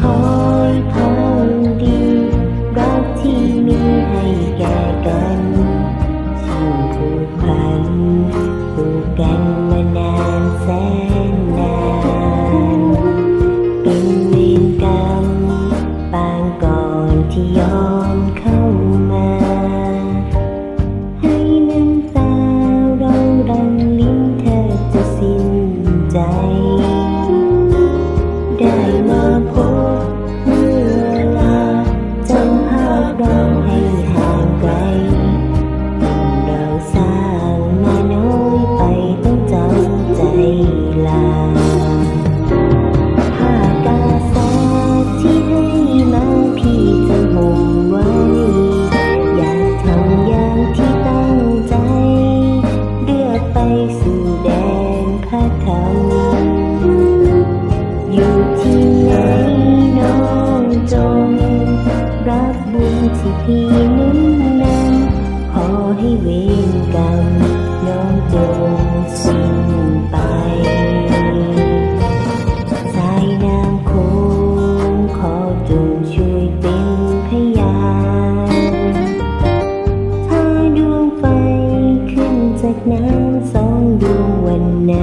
คอยของดีรักที่มีให้แก่กันช่างผูกพันผูกกันมานานแสนนานเป็นเวรกรรมปางก่อนที่ยอมเข้า 让。 ที่พี่นุ่นนั้น ขอให้เวรกรรมน้องจงสิ้นไป สายนางคงขอจงช่วยเป็นพยานถ้าดวงไฟขึ้นจากน้ำสองดวงวันไหน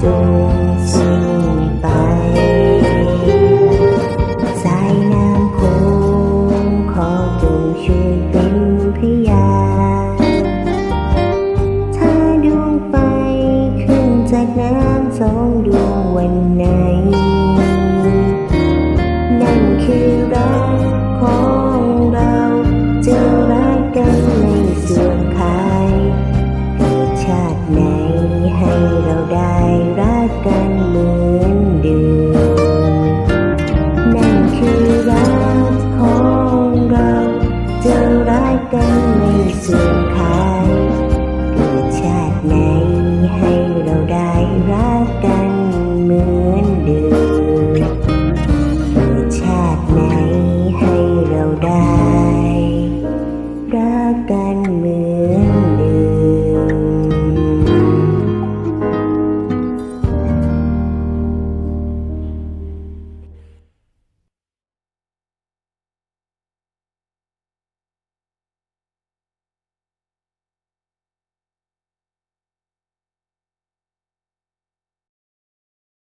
走。